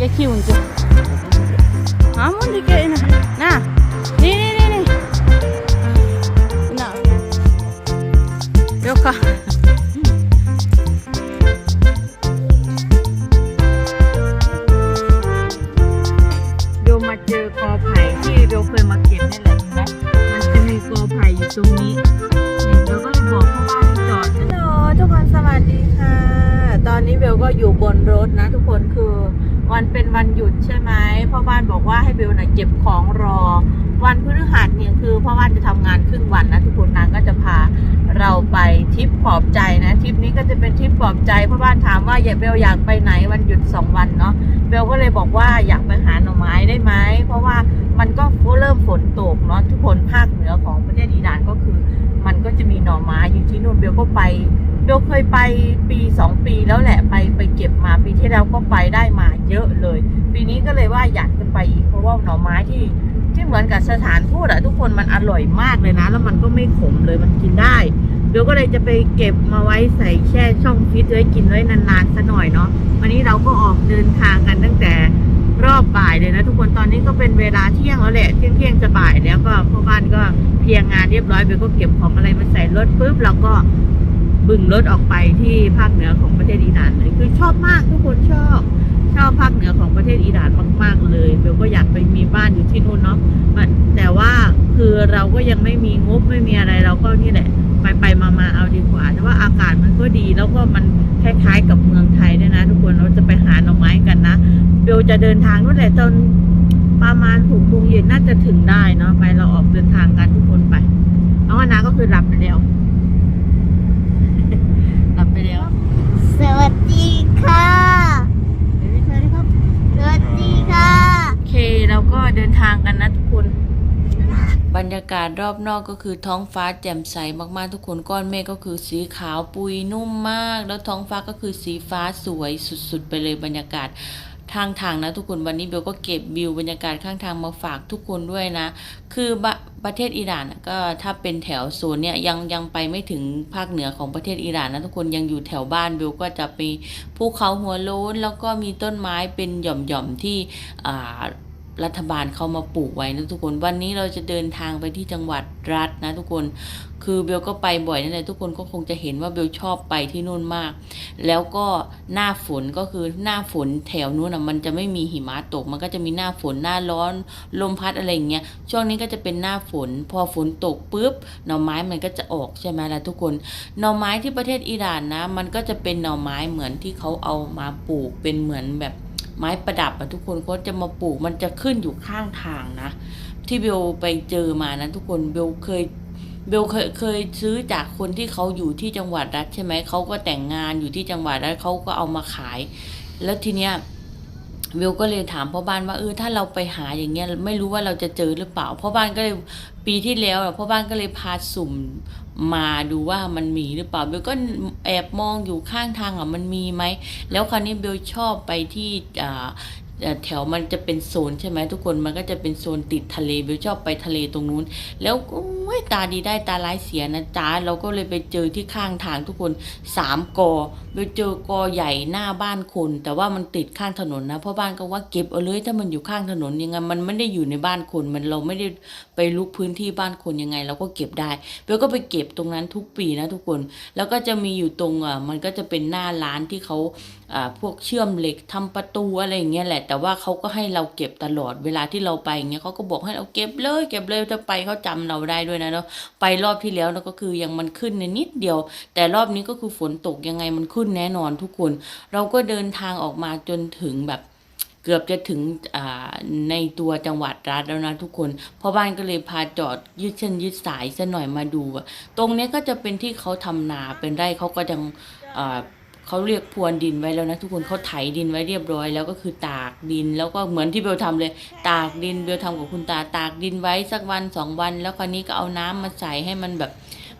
อย่าคิวจ้ะหามันดิเกะนะนี่นี่นี่นี่น่ะเดี๋ยวค่ะเบลมาเจอกอไผ่ที่เบลเคยมาเก็บนี่แหละเห็นไหมมันจะมีกอไผ่อยู่ตรงนี้เนี่เบลก็เลยบอกพ่อบ้านจอดฮัลโหลทุกคนสวัสดีค่ะ ตอนนี้เบลก็อยู่บนรถนะทุกคนคือ วันหยุดใช่ไหมพ่อบ้านบอกว่าให้เบลน่ะเก็บของรอ วันพฤหัสเนี่ยคือพ่อบ้านจะทำงานครึ่งวันนะทุกคนนางก็จะพาเราไปทริปปลอบใจนะทริปนี้ก็จะเป็นทริปปลอบใจพ่อบ้านถามว่าอย่าเบลอยากไปไหนวันหยุดสองวันเนาะเบลก็เลยบอกว่าอยากไปหาหน่อไม้ได้ไหมเพราะว่ามันก็เริ่มฝนตกเนาะทุกคนภาคเหนือของประเทศอิหร่านก็คือ มันก็จะมีหน่อไม้อยู่ที่นู่นเบลก็ไปเบลเคยไปปีสองปีแล้วแหละไปไปเก็บมาปีที่แล้วก็ไปได้มาเยอะเลยปีนี้ก็เลยว่าอยากจะไปอีกเพราะว่าหน่อไม้ที่ที่เหมือนกับสถานทูตอะทุกคนมันอร่อยมากเลยนะ แล้วมันก็ไม่ขมเลยมันกินได้เบลก็เลยจะไปเก็บมาไว้ใส่แช่ช่องฟิตไว้กินไว้นานๆสัหน่อยเนาะวันนี้เราก็ออกเดินทางกันตั้งแต่รอบบ่ายเลยนะทุกคนตอนนี้ก็เป็นเวลาเที่ยงแล้วแหละเที่ยงเที่ยงจะบ่ายแล้วก็พ่อบ้านก็เพียงงานเรียบร้อยไปก็เก็บของอะไรมาใส่รถปุ๊บเราก็บึงรถออกไปที่ภาคเหนือของประเทศอิหร่านเลยคือชอบมากทุกคนชอบ อบภาคเหนือของประเทศอิหร่านมาก ๆ เลยเบลก็อยากไปมีบ้านอยู่ที่นู่นเนาะมันแต่ว่าคือเราก็ยังไม่มีงบไม่มีอะไรเราก็นี่แหละ ไปไปมามาเอาดีกว่า แต่ว่าอากาศมันก็ดีแล้วก็มันคล้ายๆกับเมืองไทยด้วยนะ ทุกคนเราจะไปหาหน่อไม้กันนะเบลจะเดินทางนู่นแหละตอนประมาณหกโมงเย็นน่าจะถึงได้เนาะไปเราออกเดินทางกันทุกคนไปน้องอนาก็คือหลับไปแล้วหลับไปแล้ว สวัสดีค่ะ เดี๋ยวพี่ช่วยด้วยครับ สวัสดีค่ะ โอเคเราก็เดินทางกันนะทุกคน บรรยากาศรอบนอกก็คือท้องฟ้าแจ่มใสมากๆทุกคนก้อนเมฆก็คือสีขาวปุยนุ่มมาก แล้วท้องฟ้าก็คือสีฟ้าสวยสุดๆ ไปเลยบรรยากาศทางทางนะทุกคนวันนี้เบลก็เก็บวิวบรรยากาศข้างทางมาฝากทุกคนด้วยนะ คือบประเทศอิหร่านก็ถ้าเป็นแถวโซนเนี่ยยังยังไปไม่ถึงภาคเหนือของประเทศอิหร่านนะทุกคนยังอยู่แถวบ้านเบลก็จะมีภูเขาหัวโล้นแล้วก็มีต้นไม้เป็นหย่อมๆที่อ่า รัฐบาลเขามาปลูกไว้นะทุกคน วันนี้เราจะเดินทางไปที่จังหวัดรัฐนะทุกคน คือเบลก็ไปบ่อยนั่นแหละทุกคนก็คงจะเห็นว่าเบลชอบไปที่นู่นมาก แล้วก็หน้าฝนก็คือหน้าฝนแถวนู้นอะมันจะไม่มีหิมะตก มันก็จะมีหน้าฝนหน้าร้อนลมพัดอะไรอย่างเงี้ย ช่วงนี้ก็จะเป็นหน้าฝน พอฝนตกปุ๊บหน่อไม้มันก็จะออกใช่ไหมล่ะทุกคน หน่อไม้ที่ประเทศอิหร่านนะ มันก็จะเป็นหน่อไม้เหมือนที่เขาเอามาปลูกเป็นเหมือนแบบ ไม้ประดับอะทุกคนเขาจะมาปลูกมันจะขึ้นอยู่ข้างทางนะ ที่เบลไปเจอมานะทุกคนเบลเคยเบลเคยเคยซื้อจากคนที่เขาอยู่ที่จังหวัดรัฐใช่ไหมเขาก็แต่งงานอยู่ที่จังหวัดรัฐเขาก็เอามาขาย แล้วทีเนี้ยเบลก็เลยถามพ่อบ้านว่าเออถ้าเราไปหาอย่างเงี้ยไม่รู้ว่าเราจะเจอหรือเปล่าพ่อบ้านก็เลยปีที่แล้วอะพ่อบ้านก็เลยพาสุ่ม มาดูว่ามันมีหรือเปล่าเบลก็แอบมองอยู่ข้างทางอะมันมีไหมแล้วคราวนี้เบลชอบไปที่อ่า แถวมันจะเป็นโซนใช่ไหมทุกคนมันก็จะเป็นโซนติดทะเลเบลชอบไปทะเลตรงนู้น แล้วโอ้ยตาดีได้ตาร้ายเสียนะจ๊ะเราก็เลยไปเจอที่ข้างทางทุกคนสามกอเบลเจอกอใหญ่หน้าบ้านคน แต่ว่ามันติดข้างถนนนะเพราะบ้านก็ว่าเก็บเอาเลยถ้ามันอยู่ข้างถนนยังไงมันไม่ได้อยู่ในบ้านคนมันเราไม่ได้ไปลุกพื้นที่บ้านคนยังไง เราก็เก็บได้เบลก็ไปเก็บตรงนั้นทุกปีนะทุกคน แล้วก็จะมีอยู่ตรงอะมันก็จะเป็นหน้าร้านที่เขาอ่าพวกเชื่อมเหล็กทำประตูอะไรอย่างเงี้ยแหละแต่ว่าเขาก็ให้เราเก็บตลอดเวลาที่เราไปอย่างเงี้ยเขาก็บอกให้เราเก็บเลยเก็บเลยถ้าไปเขาจำเราได้ด้วยนะเนาะไปรอบที่แล้วนะก็คือยังมันขึ้นในนิดเดียว แต่รอบนี้ก็คือฝนตกยังไงมันขึ้นแน่นอนทุกคน เราก็เดินทางออกมาจนถึงแบบเกือบจะถึงในตัวจังหวัดรัฐแล้วนะทุกคนพ่อบ้านก็เลยพาจอดยืดเส้นยืดสายซะหน่อยมาดู ตรงนี้ก็จะเป็นที่เขาทำนาเป็นไร่เขาก็ยัง เขาเรียกพรวนดินไว้แล้วนะทุกคนเขาไถดินไว้เรียบร้อย แล้วก็คือตากดินแล้วก็เหมือนที่เบลทำเลย ตากดินเบลทำกับคุณตาตากดินไว้สักวันสองวัน แล้วคราวนี้ก็เอาน้ำมาใส่ให้มันแบบ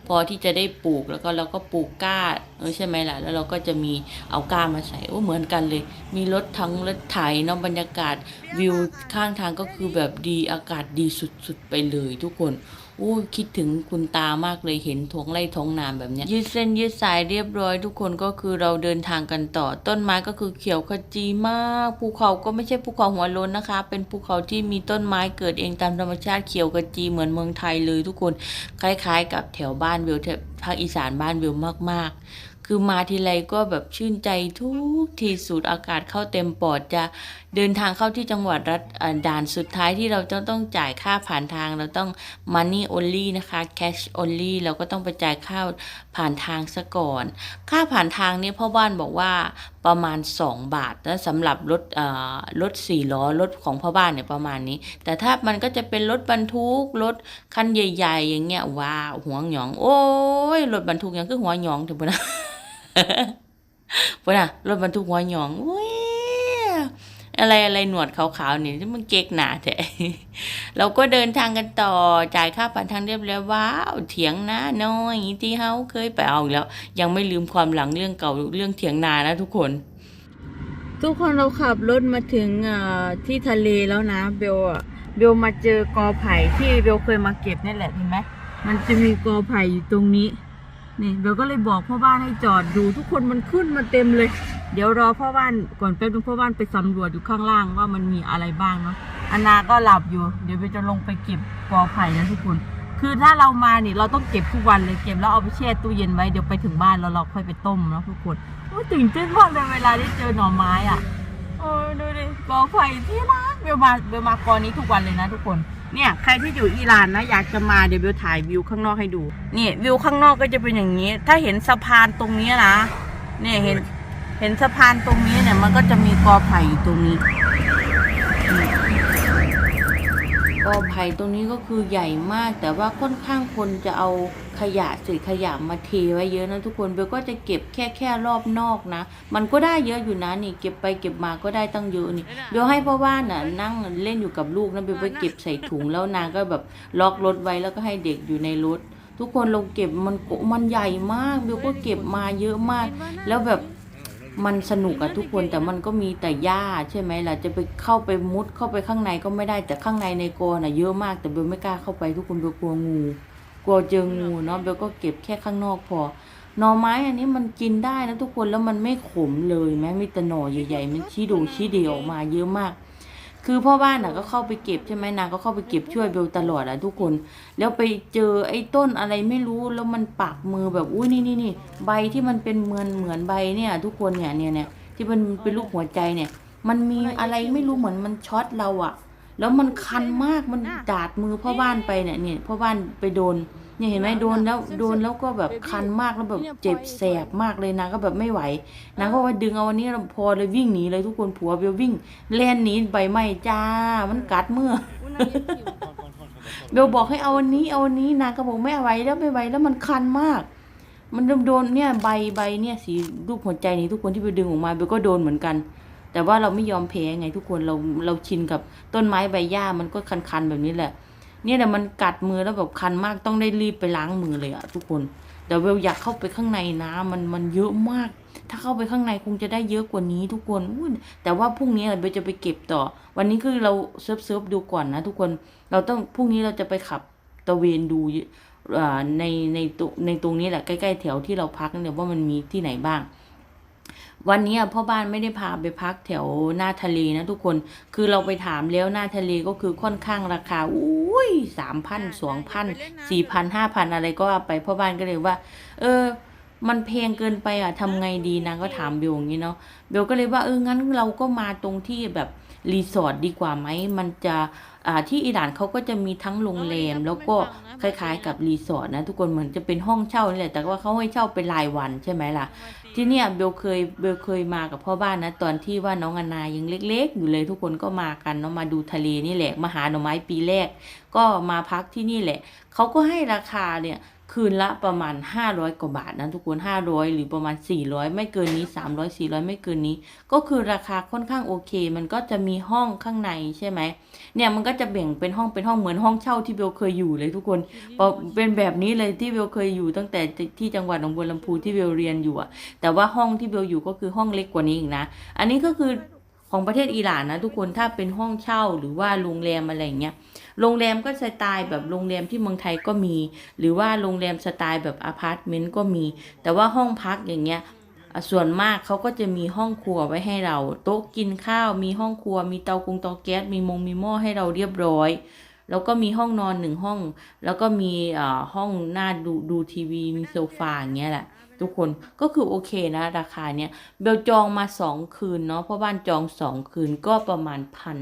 พอที่จะได้ปลูกแล้วก็เราก็ปลูกก้าเออใช่ไหมล่ะ แล้วเราก็จะมีเอาก้ามาใส่โอ้เหมือนกันเลย มีรถทั้งรถไถเนาะบรรยากาศวิวข้างทางก็คือแบบดีอากาศดีสุดๆไปเลยทุกคน อ้คิดถึงคุณตามากเลยเห็นท้องไร่ท้องนาแบบเนี้ยยืดเส้นยืดสายเรียบร้อย ทุกคนก็คือเราเดินทางกันต่อ ต้นไม้ก็คือเขียวขจีมากภูเขาก็ไม่ใช่ภูเขาหัวโล้นนะคะ เป็นภูเขาที่มีต้นไม้เกิดเองตามธรรมชาติเขียวขจีเหมือนเมืองไทยเลย ทุกคนคล้าย ๆ กับแถวบ้านวิวแถวภาคอีสานบ้านวิวมาก ๆ คือมาทีไรก็แบบชื่นใจทุกทีสูดอากาศเข้าเต็มปอดจะเดินทางเข้าที่จังหวัดรัฐด่านสุดท้ายที่เราจะต้องจ่ายค่าผ่านทาง เราต้อง money only นะคะ cash only เราก็ต้องไปจ่ายค่าผ่านทางซะก่อน ค่าผ่านทางเนี่ยพ่อบ้านบอกว่าประมาณ 2 บาทนะสำหรับรถรถสี่ล้อรถของพ่อบ้านเนี่ยประมาณนี้ แต่ถ้ามันก็จะเป็นรถบรรทุกรถคันใหญ่ ๆ อย่างเงี้ยว้าหัวหยอง โอ้ยรถบรรทุกยังคือหัวหยองถึงปะนะปะนะรถบรรทุกหัวหยองโอ้ย อะไรอะไรหนวดขาวๆนี่ที่มันเก๊กหนาแท้เราก็เดินทางกันต่อจ่ายค่าผ่านทางเรียบร้อยว้าวเถียงนาน้อยที่เฮาเคยไปเอาอีกแล้ว ยังไม่ลืมความหลังเรื่องเก่าเรื่องเถียงนานะทุกคน ทุกคนเราขับรถมาถึงที่ทะเลแล้วนะเบลอะเบลมาเจอกอไผ่ที่เบลเคยมาเก็บนี่แหละเห็นไหมมันจะมีกอไผ่อยู่ตรงนี้นี่เบลก็เลยบอกพ่อบ้านให้จอดดูทุกคนมันขึ้นมาเต็มเลย เดี๋ยวรอพ่อบ้านก่อนแป๊บนึงพ่อบ้านไปสำรวจอยู่ข้างล่างว่ามันมีอะไรบ้างเนาะอันนาก็หลับอยู่ เดี๋ยวเบลจะลงไปเก็บกอไผ่นะทุกคน คือถ้าเรามานี่เราต้องเก็บทุกวันเลยเก็บแล้วเอาไปแช่ตู้เย็นไว้เดี๋ยวไปถึงบ้านแล้วเราค่อยไปต้มเนาะทุกคนโอ้ตื่นเต้นมากเลยเวลาได้เจอหน่อไม้อะโอ้ยดูดิกอไผ่ที่รักเบลมาเบลมากอนี้ทุกวันเลยนะทุกคนเนี่ยใครที่อยู่อิหร่านนะอยากจะมาเดี๋ยวเบลถ่ายวิวข้างนอกให้ดูนี่วิวข้างนอกก็จะเป็นอย่างนี้ ถ้าเห็นสะพานตรงนี้นะเนี่ยเห็น เห็นสะพานตรงนี้เนี่ยมันก็จะมีกอไผ่อยู่ตรงนี้ กอไผ่ตรงนี้ก็คือใหญ่มาก แต่ว่าค่อนข้างคนจะเอาขยะเศษขยะมาเทไว้เยอะนะทุกคนเบลก็จะเก็บแค่แค่รอบนอกนะ มันก็ได้เยอะอยู่นะนี่เก็บไปเก็บมาก็ได้ตั้งเยอะนี่เบลให้พ่อบ้านน่ะนั่งเล่นอยู่กับลูกนะเบลไปเก็บใส่ถุงแล้วนางก็แบบล็อกรถไว้แล้วก็ให้เด็กอยู่ในรถทุกคนเราเก็บมันโกมันใหญ่มากเบลก็เก็บมาเยอะมาก แล้วแบบ มันสนุกอะทุกคนแต่มันก็มีแต่หญ้าใช่ไหมล่ะจะไปเข้าไปมุดเข้าไปข้างในก็ไม่ได้แต่ข้างในในโกน่ะเยอะมากแต่เบลไม่กล้าเข้าไปทุกคนเบลกลัวงูกลัวเจองูเนาะเบลก็เก็บแค่ข้างนอกพอหน่อไม้อันนี้มันกินได้นะทุกคนแล้วมันไม่ขมเลยแม้มีแต่หน่อใหญ่ๆมันชี้ดูชี้เดียวมาเยอะมาก คือพ่อบ้านน่ะก็เข้าไปเก็บใช่ไหมนางก็เข้าไปเก็บช่วยเบลตลอดอะทุกคน แล้วไปเจอไอ้ต้นอะไรไม่รู้แล้วมันปักมือแบบอุ้ยนี่นี่นี่ใบที่มันเป็นเหมือนเหมือนใบเนี่ยทุกคนเนี่ยเนี่ยเนี่ยที่มันเป็นลูกหัวใจเนี่ย มันมีอะไรไม่รู้เหมือนมันช็อตเราอะ แล้วมันคันมากมันดาดมือพ่อบ้านไปเนี่ยเนี่ยพ่อบ้านไปโดนเนี่ยเห็นไหมโดนแล้วโดนแล้วก็แบบคันมากแล้วแบบเจ็บแสบมากเลยนางก็แบบไม่ไหวนางก็ว่าดึงเอาวันนี้พอเลยวิ่งหนีเลยทุกคนผัวเบลวิ่งแล่นหนีใบไม้จ้ามันกัดมือเบลบอกให้เอาวันนี้เอาวันนี้นางก็บอกไม่เอาไว้แล้วไม่ไหวแล้วมันคันมาก มันโดนเนี่ยใบใบเนี่ยสีรูปหัวใจนี่ทุกคนที่ไปดึงออกมาเบลก็โดนเหมือนกัน แต่ว่าเราไม่ยอมแพ้ไงทุกคนเราเราชินกับต้นไม้ใบหญ้ามันก็คันๆแบบนี้แหละ เนี่ยแต่มันกัดมือแล้วแบบคันมากต้องได้รีบไปล้างมือเลยอะทุกคนแต่เวลอยากเข้าไปข้างในนะมันมันเยอะมาก ถ้าเข้าไปข้างในคงจะได้เยอะกว่านี้ทุกคนแต่ว่าพรุ่งนี้เบลจะไปเก็บต่อ วันนี้คือเราเซิร์ฟเซิร์ฟดูก่อนนะ ทุกคนเราต้องพรุ่งนี้เราจะไปขับตะเวนดูอ่าในในตรงในตรงนี้แหละใกล้ๆแถวที่เราพักเนี่ยว่ามันมีที่ไหนบ้าง วันนี้อะพ่อบ้านไม่ได้พาไปพักแถวหน้าทะเลนะทุกคน คือเราไปถามแล้วหน้าทะเลก็คือค่อนข้างราคา อุ้ยสามพันสองพันสี่พันห้าพันอะไรก็ว่าไปพ่อบ้านก็เลยว่า เออ มันแพงเกินไปอะทำไงดีนางก็ถามเบลอย่างนี้เนาะ เบลก็เลยว่าเอองั้นเราก็มาตรงที่แบบรีสอร์ทดีกว่าไหม มันจะอ่าที่อิหร่านเขาก็จะมีทั้งโรงแรมแล้วก็คล้ายๆ กับรีสอร์ทนะทุกคนเหมือนจะเป็นห้องเช่านี่แหละ แต่ว่าเขาให้เช่าเป็นรายวันใช่ไหมล่ะ ที่เนี่ยเบลเคยเบลเคยมากับพ่อบ้านนะตอนที่ว่าน้องอนายังเล็ก ๆ อยู่เลยทุกคนก็มากันเนาะมาดูทะเลนี่แหละมาหาหน่อไม้ปีแรก ก็มาพักที่นี่แหละเขาก็ให้ราคาเนี่ย คืนละประมาณ 500 กว่าบาทนะทุกคน 500 หรือประมาณ 400 ไม่เกินนี้ 300 400 ไม่เกินนี้ ก็คือราคาค่อนข้างโอเค มันก็จะมีห้องข้างในใช่ไหม เนี่ยมันก็จะแบ่งเป็นห้องเป็นห้องเหมือนห้องเช่าที่เบลเคยอยู่เลยทุกคนพอเป็นแบบนี้เลยที่เบลเคยอยู่ตั้งแต่ที่จังหวัดหนองบัวลำพูที่เบลเรียนอยู่อะแต่ว่าห้องที่เบลอยู่ก็คือห้องเล็กกว่านี้อีกนะ อันนี้ก็คือ ของประเทศอิหร่านนะทุกคนถ้าเป็นห้องเช่าหรือว่าโรงแรมอะไรเงี้ยโรงแรมก็สไตล์แบบโรงแรมที่เมืองไทยก็มี หรือว่าโรงแรมสไตล์แบบอพาร์ตเมนต์ก็มี แต่ว่าห้องพักอย่างเงี้ยส่วนมากเขาก็จะมีห้องครัวไว้ให้เรา โต๊ะกินข้าวมีห้องครัว มีเตากงเตาแก๊สมีมงมีหม้อให้เราเรียบร้อย แล้วก็มีห้องนอนหนึ่งห้อง แล้วก็มีห้องหน้าดูดูทีวีมีโซฟาอย่างเงี้ยแหละ ทุกคนก็คือโอเคนะ ราคาเนี้ยเบลจองมาสองคืนเนาะเพราะบ้านจองสองคืนก็ประมาณพัน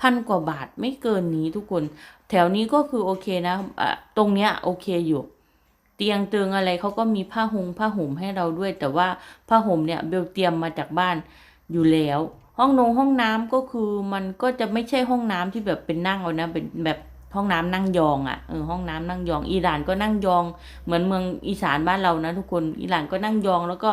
พันกว่าบาทไม่เกินนี้ทุกคน แถวนี้ก็คือโอเคนะอะตรงเนี้ยโอเคอยู่ เตียงเตืองอะไรเขาก็มีผ้าหงผ้าห่มให้เราด้วย แต่ว่าผ้าห่มเนี่ยเบลเตรียมมาจากบ้านอยู่แล้วห้องนงห้องน้ำก็คือมันก็จะไม่ใช่ห้องน้ำที่แบบเป็นนั่งเอานะเป็นแบบ ห้องน้ำนั่งยองอะ่ะเออห้องน้ำนั่งยองอิหร่านก็นั่งยอง เหมือนเมืองอีสานบ้านเรานะทุกคนอิหร่านก็นั่งยองแล้วก็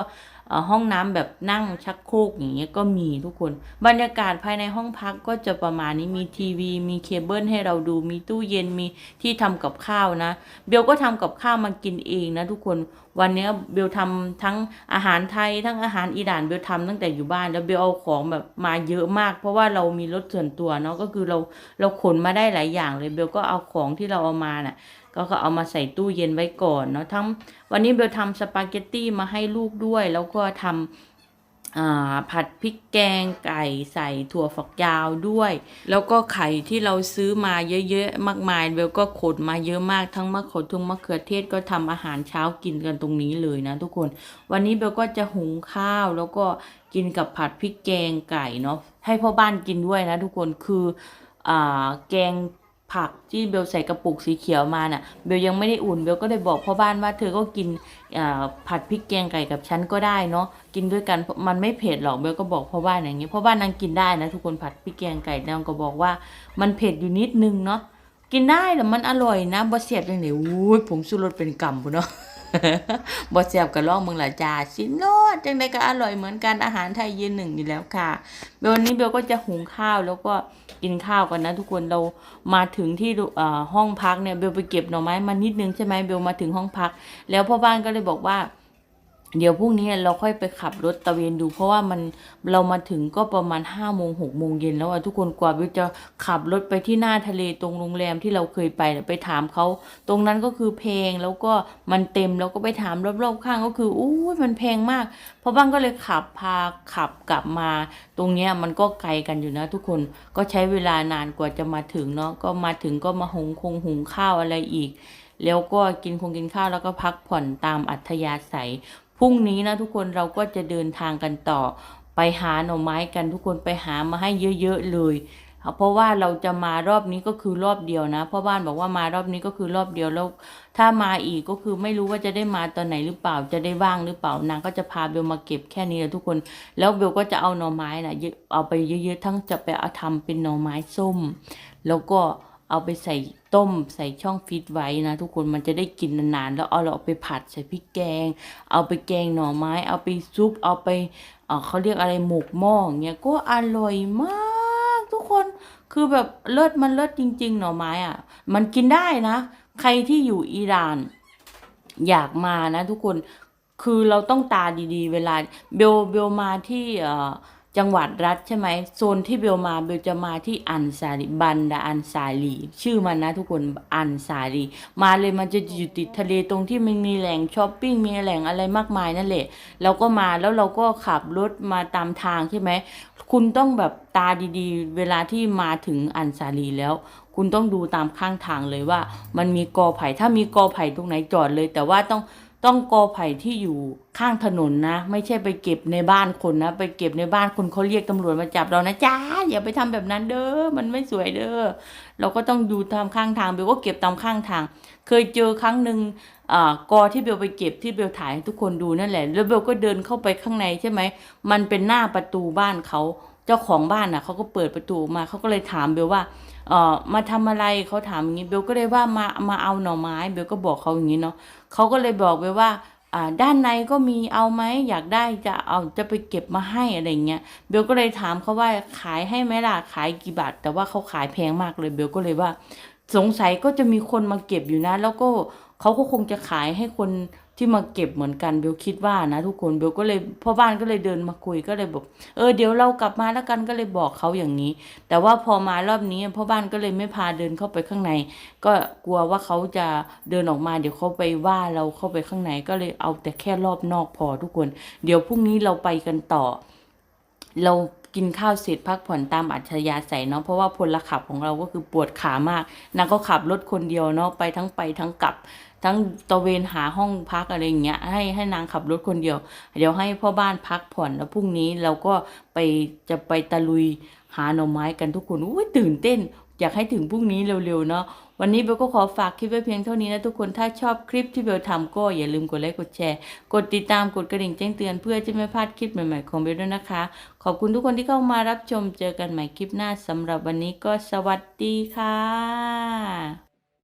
ห้องน้ำแบบนั่งชักโครกอย่างเงี้ยก็มีทุกคน บรรยากาศภายในห้องพักก็จะประมาณนี้มีทีวี มีเคเบิลให้เราดูมีตู้เย็นมีที่ทำกับข้าวนะ เบลก็ทำกับข้าวมากินเองนะทุกคนวันเนี้ยเบลทำทั้งอาหารไทยทั้งอาหารอิหร่านเบลทำตั้งแต่อยู่บ้านแล้วเบลเอาของแบบมาเยอะมาก เพราะว่าเรามีรถส่วนตัวเนาะก็คือเราเราขนมาได้หลายอย่างเลยเบลก็เอาของที่เราเอามาน่ะ ก็เอามาใส่ตู้เย็นไว้ก่อนเนาะทั้งวันนี้เบลทำสปาเกตตี้มาให้ลูกด้วย แล้วก็ทำผัดพริกแกงไก่ใส่ถั่วฝักยาวด้วย แล้วก็ไข่ที่เราซื้อมาเยอะๆมากมายเบลก็ขนมาเยอะมากทั้งมะเขือทุงมะเขือเทศก็ทำอาหารเช้ากินกันตรงนี้เลยนะทุกคน วันนี้เบลก็จะหุงข้าวแล้วก็กินกับผัดพริกแกงไก่เนาะให้พ่อบ้านกินด้วยนะทุกคนคืออแกง ผักที่เบลใส่กระปุกสีเขียวมาน่ะ เบลยังไม่ได้อุ่น เบลก็เลยบอกพ่อบ้านว่าเธอก็กินผัดพริกแกงไก่กับฉันก็ได้เนาะ กินด้วยกันมันไม่เผ็ดหรอก เบลก็บอกพ่อบ้านอย่างงี้ พ่อบ้านนางกินได้นะทุกคนผัดพริกแกงไก่นางก็บอกว่ามันเผ็ดอยู่นิดนึงเนาะ กินได้แต่มันอร่อยนะบ่เสียบจังได๋อุ้ยผมสู้รสเป็นกำพุ่นเนาะ บอเสียบก็ลองมึงละจ้าชิโนดจังใดก็อร่อยเหมือนกันอาหารไทยยืนหนึ่งอยู่แล้วค่ะวันนี้เบลก็จะหุงข้าวแล้วก็กินข้าวกันนะทุกคนเรามาถึงที่ห้องพักเนี่ยเบลไปเก็บหน่อไม้มานิดนึงใช่ไหมเบลมาถึงห้องพัก แล้วพ่อบ้านก็เลยบอกว่า เดี๋ยวพรุ่งนี้เราค่อยไปขับรถตะเวนดู เพราะว่ามันเรามาถึงก็ประมาณห้าโมงหกโมงเย็นแล้วอะทุกคนกว่าเบลจะขับรถไปที่หน้าทะเลตรงโรงแรมที่เราเคยไปเนี่ยไปถามเขาตรงนั้นก็คือแพงแล้วก็มันเต็มแล้วก็ไปถามรอบๆข้างก็คืออู้ยมันแพงมากพ่อบ้านก็เลยขับพาขับกลับมา ตรงเนี้ยมันก็ไกลกันอยู่นะทุกคนก็ใช้เวลานานกว่าจะมาถึงเนาะก็มาถึงก็มาหุงคงหุงข้าวอะไรอีกแล้วก็กินคงกินข้าวแล้วก็พักผ่อนตามอัธยาศัย พรุ่งนี้นะทุกคนเราก็จะเดินทางกันต่อ ไปหาหน่อไม้กันทุกคนไปหามาให้เยอะๆเลยเพราะว่าเราจะมารอบนี้ก็คือรอบเดียวนะพ่อบ้านบอกว่ามารอบนี้ก็คือรอบเดียวแล้ว ถ้ามาอีกก็คือไม่รู้ว่าจะได้มาตอนไหนหรือเปล่าจะได้ว่างหรือเปล่านางก็จะพาเบลมาเก็บแค่นี้แหละทุกคน แล้วเบลก็จะเอาหน่อไม้นะ่ะเอาไปเยอะๆทั้งจะไปเอาทำเป็นหน่อไม้ส้ม แล้วก็ เอาไปใส่ต้มใส่ช่องฟิตไว้นะ ทุกคนมันจะได้กินนานๆแล้วเอาเราเอาไปผัดใส่พริกแกง เอาไปแกงหน่อไม้ เอาไปซุปเอาไปเอ่อเขาเรียกอะไรหมกหม้อเงี้ยก็อร่อยมากทุกคนคือแบบเลิศมันเลิศจริง ๆ หน่อไม้อะ มันกินได้นะ ใครที่อยู่อิหร่าน อยากมานะ ทุกคนคือเราต้องตาดีๆ เวลาเบลเบลมาที่เอ่อ จังหวัดรัฐใช่ไหมโซนที่เบลมาเบลจะมาที่อันซารีบันดาอันซารีชื่อมันนะทุกคนอันซารีมาเลยมันจะอยู่ติดทะเลตรงที่มันมีแหล่งช้อปปิ้งมีแหล่งอะไรมากมายนั่นแหละเราก็มาแล้วเราก็ขับรถมาตามทางใช่ไหมคุณต้องแบบตาดีๆ เวลาที่มาถึงอันซารีแล้ว คุณต้องดูตามข้างทางเลยว่า มันมีกอไผ่ถ้ามีกอไผ่ตรงไหนจอดเลย แต่ว่าต้อง ต้องกอไผ่ที่อยู่ข้างถนนนะ ไม่ใช่ไปเก็บในบ้านคนนะ ไปเก็บในบ้านคนเขาเรียกตำรวจมาจับเรานะจ้าอย่าไปทำแบบนั้นเด้อมันไม่สวยเด้อเราก็ต้องดูตามข้างทางเบลก็เก็บตามข้างทาง เคยเจอครั้งหนึ่งอ่ากอที่เบลไปเก็บที่เบลถ่ายให้ทุกคนดูนั่นแหละ แล้วเบลก็เดินเข้าไปข้างในใช่ไหมมันเป็นหน้าประตูบ้านเขาเจ้าของบ้านน่ะเขาก็เปิดประตูมาเขาก็เลยถามเบลว่า เอ่อมาทำอะไรเขาถามอย่างนี้เบลก็เลยว่ามามาเอาหน่อไม้เบลก็บอกเขาอย่างนี้เนาะเขาก็เลยบอกเบลว่าอ่าด้านในก็มีเอาไหมอยากได้จะเอาจะไปเก็บมาให้อะไรเงี้ยเบลก็เลยถามเขาว่าขายให้ไหมล่ะขายกี่บาทแต่ว่าเขาขายแพงมากเลยเบลก็เลยว่าสงสัยก็จะมีคนมาเก็บอยู่นะ แล้วก็ เขาก็คงจะขายให้คนที่มาเก็บเหมือนกันเบลคิดว่านะทุกคนเบลก็เลยพ่อบ้านก็เลยเดินมาคุยก็เลยบอกเออเดี๋ยวเรากลับมาแล้วกันก็เลยบอกเขาอย่างนี้ แต่ว่าพอมารอบนี้พ่อบ้านก็เลยไม่พาเดินเข้าไปข้างใน ก็กลัวว่าเขาจะเดินออกมา เดี๋ยวเขาไปว่าเราเข้าไปข้างในก็เลยเอาแต่แค่รอบนอกพอทุกคน เดี๋ยวพรุ่งนี้เราไปกันต่อ เรา กินข้าวเสร็จพักผ่อนตามอัธยาศัยเนาะเพราะว่าพลขับของเราก็คือปวดขามากนางก็ขับรถคนเดียวเนาะไปทั้งไปทั้งกลับ ทั้งตระเวนหาห้องพักอะไรอย่างเงี้ยให้ให้นางขับรถคนเดียว เดี๋ยวให้พ่อบ้านพักผ่อนแล้วพรุ่งนี้เราก็ไปจะไปตะลุยหาหน่อไม้กันทุกคนอุ้ยตื่นเต้น อยากให้ถึงพรุ่งนี้เร็วๆเนาะ วันนี้เบลก็ขอฝากคลิปไว้เพียงเท่านี้นะทุกคนถ้าชอบคลิปที่เบลทำก็อย่าลืมกดไลค์กดแชร์ กดติดตามกดกระดิ่งแจ้งเตือนเพื่อจะไม่พลาดคลิปใหม่ๆของเบลด้วยนะคะ ขอบคุณทุกคนที่เข้ามารับชมเจอกันใหม่คลิปหน้าสำหรับวันนี้ก็สวัสดีค่ะ